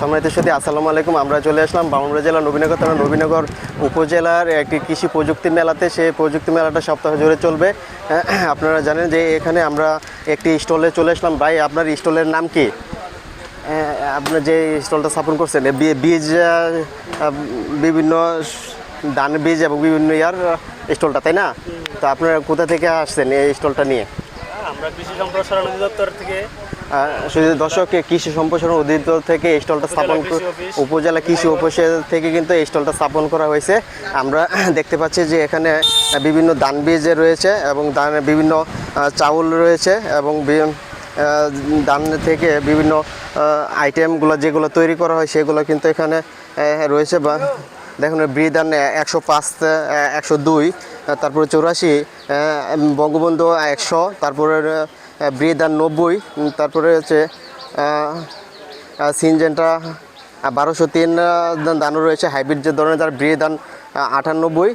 সম্মানিত সাথী আসসালামু আলাইকুম। আমরা চলে আসলাম বামুনবাড়ি জেলা নবীনগর থানা নবীনগর উপজেলার একটি কৃষি প্রযুক্তি মেলাতে। সেই প্রযুক্তি মেলাটা সপ্তাহ জুড়ে চলবে। আপনারা জানেন যে এখানে আমরা একটি স্টলে চলে আসলাম। ভাই আপনার স্টলের নাম কি? আহ, আপনার যে স্টলটা স্থাপন করছেন বীজ বিভিন্ন ধান বীজ এবং বিভিন্ন ইয়ার স্টলটা তাই না? তো আপনারা কোথা থেকে আসছেন এই স্টলটা নিয়ে? আমরা কৃষি সম্প্রসারণ অধিদপ্তর থেকে আহ, শুধু দর্শক কৃষি সম্প্রসারণ অধিদপ্তর থেকে এই স্টলটা স্থাপন। উপজেলা কৃষি অফিস থেকে কিন্তু এই স্টলটা স্থাপন করা হয়েছে আমরা দেখতে পাচ্ছি যে এখানে বিভিন্ন ধান বীজ রয়েছে এবং ধান বিভিন্ন চাউল রয়েছে এবং ধান থেকে বিভিন্ন আইটেমগুলো যেগুলো তৈরি করা হয় সেগুলো কিন্তু এখানে রয়েছে বা দেখুন ব্রিদান একশো পাঁচ একশো দুই তারপরে চৌরাশি বঙ্গবন্ধু একশো তারপরে ব্রিদান নব্বই তারপরে হচ্ছে সিনজেনটা বারোশো তিন দানও রয়েছে হাইব্রিড যে ধরনের তার ব্রি দান আটানব্বই।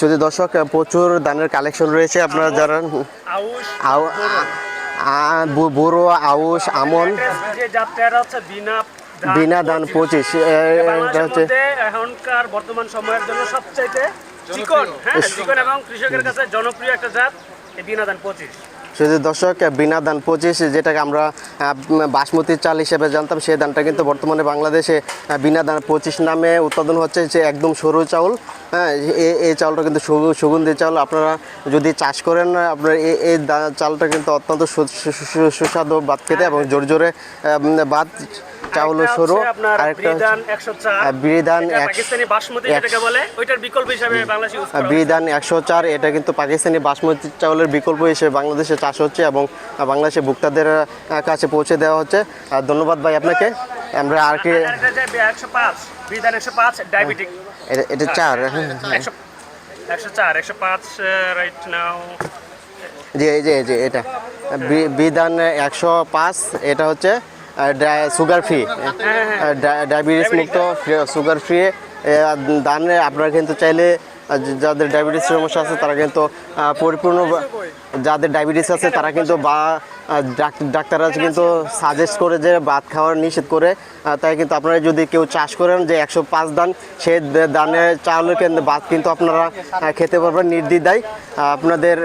শুধু দর্শক প্রচুর দানের কালেকশন রয়েছে আপনারা যারা বুড়ো আউশ আমন। বিনা দান পঁচিশ। এটা হচ্ছে এখনকার বর্তমান সময়ের জন্য সবচাইতে চিকন হ্যাঁ চিকন এবং কৃষকের কাছে জনপ্রিয় একটা জাত বিনা ধান পঁচিশ। শুধু দর্শক, বিনা দান পঁচিশ, যেটাকে আমরা বাসমতি চাল হিসেবে জানতাম, সেই ধানটা কিন্তু বর্তমানে বাংলাদেশে বিনা দান পঁচিশ নামে উৎপাদন হচ্ছে যে একদম সরু চাউল। হ্যাঁ এই চাউলটা কিন্তু সুগন্ধি চাউল। আপনারা যদি চাষ করেন, আপনার এই- চালটা কিন্তু অত্যন্ত সুস্বাদু, বাদ খেতে এবং জোর জোরে ভাত চাউল সরু হচ্ছে একশো চার। এটা হয়। কিন্তু পাকিস্তানি বাসমতি চাউলের বিকল্প হিসেবে বাংলাদেশে চাষ হচ্ছে এবং বাংলাদেশে ভোক্তাদের কাছে পৌঁছে দেওয়া হচ্ছে। আর ধন্যবাদ ভাই আপনাকে। আমরা আর কি এটা যে একশো পাঁচ বিধান একশো পাঁচ ডায়াবেটিক এটা- চার হ্যাঁ, একশো একশো চার একশো পাঁচ জি এই যে এটা। বিধান একশো পাঁচ এটা হচ্ছে সুগার ফ্রি ডায়াবেটিস মুক্ত সুগার ফ্রি দান আপনারা কিন্তু চাইলে যাদের ডায়াবেটিস সমস্যা আছে, তারা কিন্তু পরিপূর্ণ যাদের ডায়াবেটিস আছে, তারা কিন্তু বা ডাক্তাররা কিন্তু সাজেস্ট করে যে ভাত খাওয়ার নিষেধ করে। তাই কিন্তু আপনারা যদি কেউ চাষ করেন যে একশো পাঁচ দান সেই দা- দানের চাউলের কিন্তু ভাত কিন্তু আপনারা খেতে পারবেন নির্দ্বিধায়। আপনাদের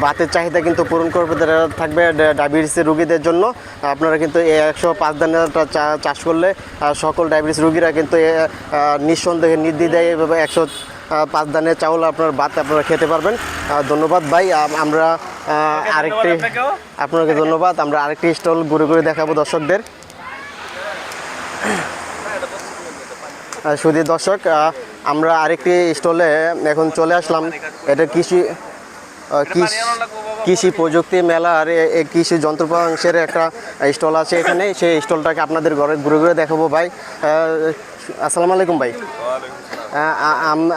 ভাতের চাহিদা কিন্তু পূরণ করবে থাকবে ডায়াবেটিসের রোগীদের জন্য। আপনারা কিন্তু এই একশো পাঁচ দানেরটা চা- চাষ করলে সকল ডায়াবেটিস রুগীরা কিন্তু নিঃসন্দেহে নির্দ্বিধায় একশো পাঁচ দানের চাউল আপনার ভাত আপনারা খেতে পারবেন। ধন্যবাদ ভাই। আমরা আরেকটি আপনাকে ধন্যবাদ। আমরা আরেকটি স্টল ঘুরে ঘুরে দেখাবো দর্শকদের। শুধু দর্শক আমরা আরেকটি স্টলে এখন চলে আসলাম। এটা কৃষি কৃষি কৃষি প্রযুক্তি মেলার কৃষি যন্ত্রপাংশের একটা স্টল আছে এখানে। সেই স্টলটাকে আপনাদের ঘরে ঘুরে ঘুরে দেখাবো ভাই। আসসালামু আলাইকুম ভাই।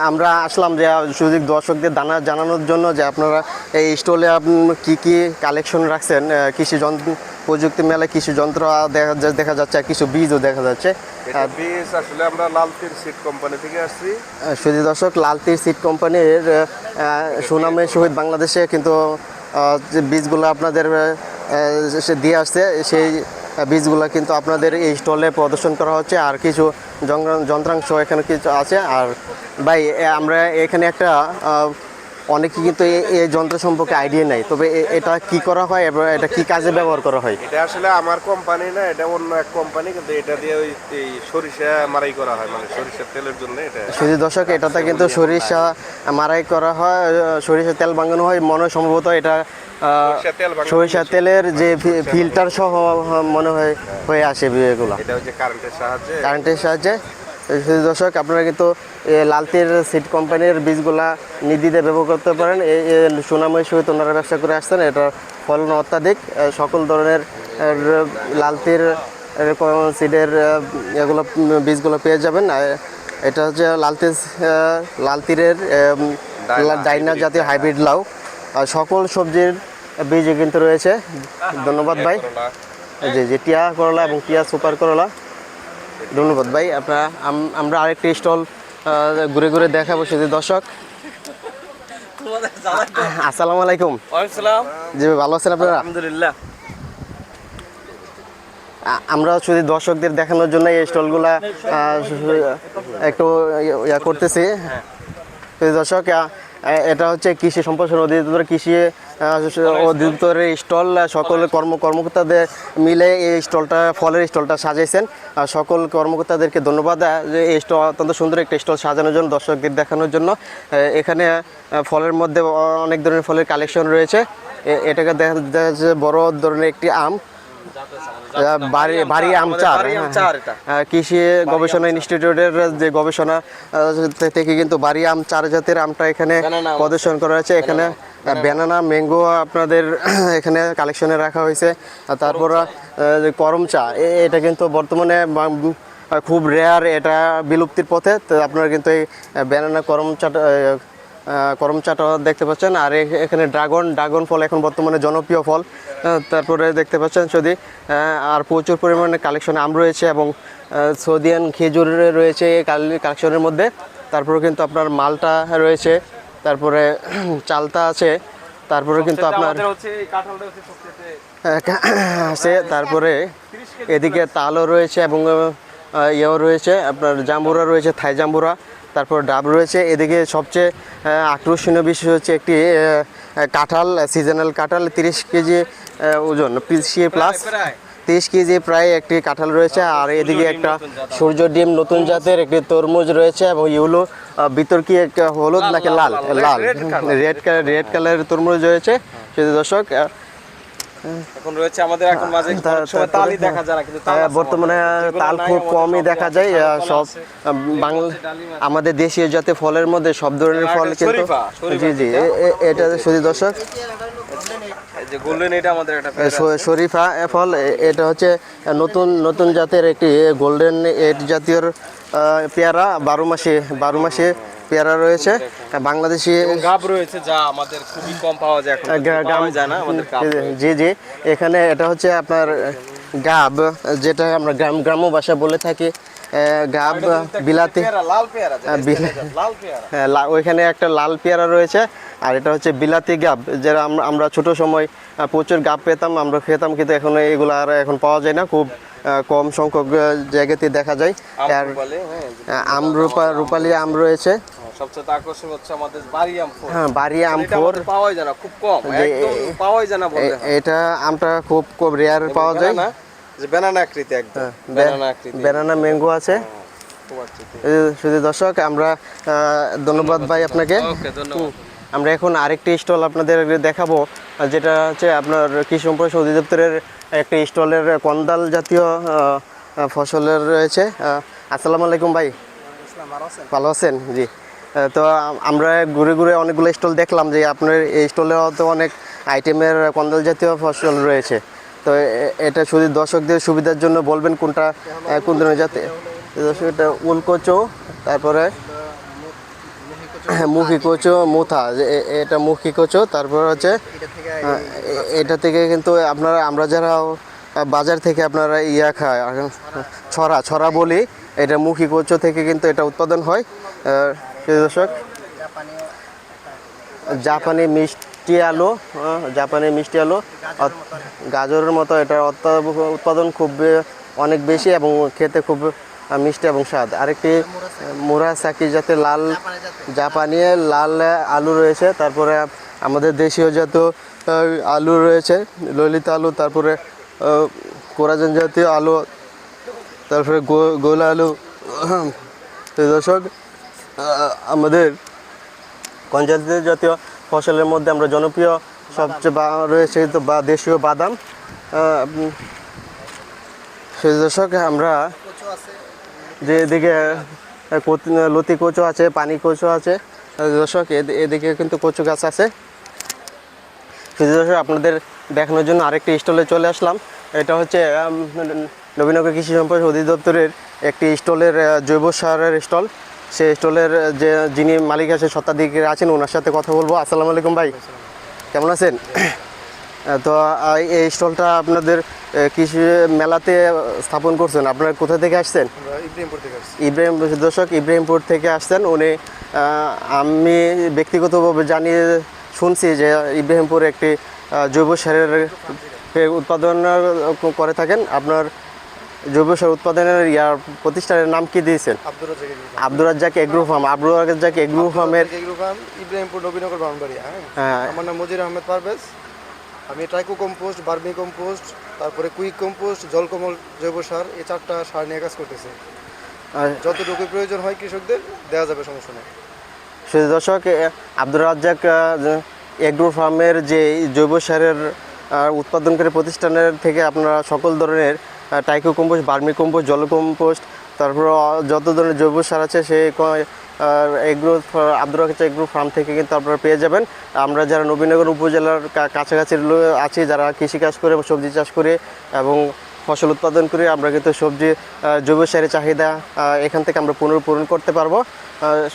আমরা আসলাম যে সুযোগ দর্শকদের দানা জানানোর জন্য যে আপনারা এই স্টলে কি কি কালেকশন রাখছেন কৃষি যন্ত্র প্রযুক্তি মেলায় কৃষি যন্ত্র দেখা যাচ্ছে আর কিছু বীজও দেখা যাচ্ছে। বীজ আসলে আমরা লালতির সিট কোম্পানি থেকে আসছি। সুধী দর্শক লালতির সিড কোম্পানির সুনামের সহিত বাংলাদেশে কিন্তু যে বীজগুলো আপনাদের দিয়ে আসছে সেই বীজগুলো কিন্তু আপনাদের এই স্টলে প্রদর্শন করা হচ্ছে। আর কিছু যন্ত্রাংশ এখানে কিছু আছে। আর ভাই আমরা এখানে একটা অনেকে কিন্তু এই যন্ত্র সম্পর্কে আইডিয়া নাই। তবে এটা কি করা হয় এবং এটা কি কাজে ব্যবহার করা হয়? এটা আসলে আমার কোম্পানি না এটা অন্য এক কোম্পানি কিন্তু এটা দিয়ে ওই এই সরিষা মারাই করা হয় মানে সরিষার তেলের জন্য এটা। শুধু দর্শক এটাতে কিন্তু সরিষা মারাই করা হয় আহ, সরিষা তেল বাঙানো হয় মনে সম্ভবত এটা সরিষা তেলের যে ফিল্টার সহ মনে হয় হয়ে আসে এগুলো। এটা হচ্ছে কারেন্টের সাহায্যে। কারেন্টের সাহায্যে। দর্শক আপনারা কিন্তু লালতির সিড কোম্পানির বীজগুলা নির্দিদে ব্যবহার করতে পারেন। এই সুনামের সহিত ওনারা ব্যবসা করে আসছেন। এটার ফলন অত্যাধিক। সকল ধরনের লালতির সিডের এগুলো বীজগুলো পেয়ে যাবেন। এটা হচ্ছে লালতি লালতিরের ডাইনা, জাতীয় হাইব্রিড লাউ। আর সকল সবজির বীজ কিন্তু রয়েছে। ধন্যবাদ ভাই। জি জি টিয়া করলা এবং টিয়া সুপার করলা। ধন্যবাদ। ভাই আপনারা আমরা আরেকটি স্টল ঘুরে ঘুরে দেখাবো শুধু দর্শক আসসালামু আলাইকুম। জি ভাই, ভালো আছেন আপনারা? আলহামদুলিল্লাহ। আমরা শুধু দর্শকদের দেখানোর জন্য এই স্টলগুলা আহ, একটু ইয়া করতেছি। প্রিয় দর্শক এটা হচ্ছে কৃষি সম্প্রসারণ অধিদপ্তর, কৃষি অধিদপ্তরের স্টল সকল কর্ম, কর্মকর্তাদের মিলে এই স্টলটা, ফলের স্টলটা সাজাইছেন। আর সকল কর্মকর্তাদেরকে ধন্যবাদ যে এই স্টল অত্যন্ত সুন্দর একটা স্টল সাজানোর জন্য, দর্শকদের দেখানোর জন্য। এখানে ফলের মধ্যে অনেক ধরনের ফলের কালেকশন রয়েছে। এটাকে দেখা যাচ্ছে বড় ধরনের একটি আম। আহ, বাড়ি বাড়ি আম চার বাড়ি আম চার এটা। আহ, কৃষি গবেষণা ইনস্টিটিউটের যে গবেষণা থেকে কিন্তু বাড়ি আম চার জাতের আমটা এখানে প্রদর্শন করা হয়েছে। এখানে ব্যানানা ম্যাঙ্গো আপনাদের এখানে কালেকশনে রাখা হয়েছে। আর তারপর করম চা এটা কিন্তু বর্তমানে খুব রেয়ার এটা বিলুপ্তির পথে। তো আপনারা কিন্তু এই ব্যানানা করম চাটা আহ, আহ, করম চাটা দেখতে পাচ্ছেন। আর এখানে ড্রাগন ড্রাগন ফল এখন বর্তমানে জনপ্রিয় ফল। তারপরে দেখতে পাচ্ছেন যদি আহ, আর প্রচুর পরিমাণে কালেকশন আম রয়েছে এবং সৌদিয়ান খেজুর রয়েছে এই কালেকশনের মধ্যে। তারপরে কিন্তু আপনার মালটা রয়েছে তারপরে চালতা আছে তারপরে কিন্তু আপনার আছে তারপরে এদিকে তালও রয়েছে এবং ইয়েও রয়েছে আপনার জাম্বুরা রয়েছে থাই জাম্বুরা। তারপর ডাব রয়েছে। এদিকে সবচেয়ে আকর্ষণীয় বিষয় হচ্ছে একটি কাঁঠাল সিজনাল কাঁঠাল তিরিশ কেজি ওজন পিসি প্লাস তিরিশ কেজি প্রায় একটি কাঁঠাল রয়েছে। আর এদিকে একটা সূর্য ডিম নতুন জাতের একটি তরমুজ রয়েছে এবং ইউলো বিতর্কি একটা হলুদ নাকি লাল লাল? রেড কালার রেড কালারের তরমুজ রয়েছে। শুধু দর্শক আহ, এখন রয়েছে আমাদের এখন মাঝে সময় তালই দেখা যায় না কিন্তু হ্যাঁ, বর্তমানে তাল খুব কমই দেখা যায় সব বাংলা আমাদের দেশীয় জাতীয় ফলের মধ্যে সব ধরনের ফল কিন্তু জি জি এটা শুধু দর্শক। এটা শরীফা ফল এটা হচ্ছে নতুন নতুন জাতের একটি গোল্ডেন এইট জাতীয় পেয়ারা বারো মাসে বারো মাসে পেয়ারা রয়েছে বাংলাদেশি গাব রয়েছে যা আমাদের খুবই কম পাওয়া যায় এখন গাব জানা পাওয়া যায় না আমাদের জি জি এখানে এটা হচ্ছে আপনার গাব যেটা আমরা গ্রাম গ্রাম্য ভাষা বলে থাকি গাব বিলাতি লাল পেয়ারা হ্যাঁ, লাল পেয়ারা। হ্যাঁ, ওইখানে একটা লাল পেয়ারা রয়েছে আর এটা হচ্ছে বিলাতি গাব যেটা আমরা আমরা ছোট সময় প্রচুর গাব পেতাম আমরা খেতাম কিন্তু এখন এগুলো আর এখন পাওয়া যায় না। খুব কম সংখ্যক জায়গাতে দেখা যায়। আর হ্যাঁ, আম রূপা রূপালি আম রয়েছে। হ্যাঁ, সবচেয়ে আকর্ষণ হচ্ছে আমাদের বাড়ি আম হ্যাঁ বাড়ি আম এটা ফোর পাওয়াই যায় না খুব কম পাওয়াই যায় না এটা আমটা খুব খুব রেয়ার পাওয়া যায়। যে ব্যানানা আকৃতি একদম ব্যানানা আকৃতি। ব্যানানা ম্যাঙ্গো আছে। শুধু দর্শক আমরা ধন্যবাদ ভাই আপনাকে। ধন্যবাদ। আমরা এখন আরেকটি স্টল আপনাদের দেখাবো যেটা হচ্ছে আপনার কৃষি সম্প্রসারণ অধিদপ্তরের একটি স্টলের কন্দাল জাতীয় ফসলের রয়েছে। আসসালামু আলাইকুম ভাই। ভালো আছেন? জি। তো আমরা ঘুরে ঘুরে অনেকগুলো স্টল দেখলাম যে আপনার এই স্টলে হয়তো অনেক আইটেমের কন্দাল জাতীয় ফসল রয়েছে। তো এটা শুধু দর্শকদের সুবিধার জন্য বলবেন কোনটা কোন ধরনের জাতীয় দর্শক এটা উলকচো তারপরে মুখি কোচো মুথা এটা মুখী কোচো তারপর হচ্ছে এটা থেকে কিন্তু আপনারা আমরা যারা বাজার থেকে আপনারা ইয়া খায় ছড়া ছড়া বলি এটা মুখী কোচো থেকে কিন্তু এটা উৎপাদন হয়। দর্শক জাপানি মিষ্টি আলু আহ, জাপানি মিষ্টি আলু গাজরের মতো এটা উৎপাদন খুব অনেক বেশি এবং খেতে খুব মিষ্টি এবং স্বাদ। আরেকটি মুরাসাকি যাতে লাল জাপানি লাল আলু রয়েছে তারপরে আমাদের দেশীয় আহ, আলু রয়েছে ললিত আলু তারপরে কোরাজন জাতীয় আলু তারপরে গোলা আলু দর্শক আমাদের কঞ্জাতীয় জাতীয় ফসলের মধ্যে আমরা জনপ্রিয় সবচেয়ে বা রয়েছে তো বা দেশীয় বাদাম সেই দর্শক আমরা যে এদিকে লতি কচু আছে, পানি কচু আছে। দর্শক এদি- এদিকে কিন্তু কচু গাছ আছে। দর্শক, আপনাদের দেখানোর জন্য আরেকটি স্টলে চলে আসলাম। এটা হচ্ছে নবীনগর কৃষি সম্পদ অধিদপ্তরের একটি স্টলের জৈব সারের স্টল। সেই স্টলের যে যিনি মালিক আছে শতাধিকের আছেন, ওনার সাথে কথা বলব। আসসালামু আলাইকুম ভাই। কেমন আছেন? তো এই স্টলটা আপনাদের কৃষি মেলাতে স্থাপন করছেন। আপনারা কোথা থেকে আসছেন? ইব্রাহিম দর্শক ইব্রাহিমপুর থেকে আসছেন। উনি আমি ব্যক্তিগতভাবে জানিয়ে শুনছি যে ইব্রাহিমপুর একটি জৈব সারের উৎপাদন করে থাকেন। আপনার জৈব সার উৎপাদনের ইয়ার প্রতিষ্ঠানের নাম কি দিয়েছেন? Abdur Razzak agro farm. Abdur Razzak agro ফার্মের agro farm Ibrahimpur Nabinagar boundary হ্যাঁ। হ্যাঁ। আমার নাম মজির আহমেদ পারভেজ। আমি ট্রাইকো কম্পোস্ট বার্মি কম্পোস্ট তারপরে কুইক কম্পোস্ট জলকমল জৈব সার এই চারটা সার নিয়ে কাজ করতেছে। আর যতটুকু প্রয়োজন হয় কৃষকদের দেওয়া যাবে সমস্যা নেই। শুধু দর্শক আব্দুর রাজ্জাক এগ্রো ফার্মের যে জৈব সারের উৎপাদনকারী প্রতিষ্ঠানের থেকে আপনারা সকল ধরনের টাইকো কম্পোস্ট বার্মি কম্পোস্ট জল কম্পোস্ট তারপর যত ধরনের জৈব সার আছে সে agro Abdur Razzak agro farm থেকে কিন্তু আপনারা পেয়ে যাবেন। আমরা যারা নবীনগর উপজেলার কাছাকাছি আছি, যারা কৃষিকাজ করে, সবজি চাষ করে এবং ফসল উৎপাদন করে, আমরা কিন্তু সবজি জৈব সারের চাহিদা এখান থেকে আমরা পুনর্পূরণ করতে পারব।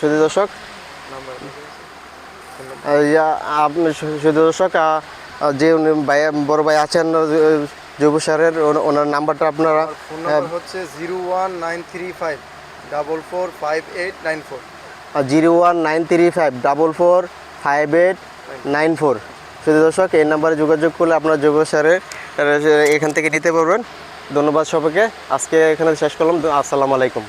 শুধু দর্শক শুধু দর্শক যে ভাই, বড় ভাই আছেন জৈব সারের, ওনা- ওনার নাম্বারটা আপনারা হচ্ছে zero one nine three five. Double four five eight nine four zero one nine three five double four five eight nine four. শুধু দর্শক, এই নাম্বারে যোগাযোগ করলে আপনার যোগ স্যারের, এখান থেকে নিতে পারবেন। ধন্যবাদ সবাইকে। আজকে এখানে শেষ করলাম। আসসালামু আলাইকুম।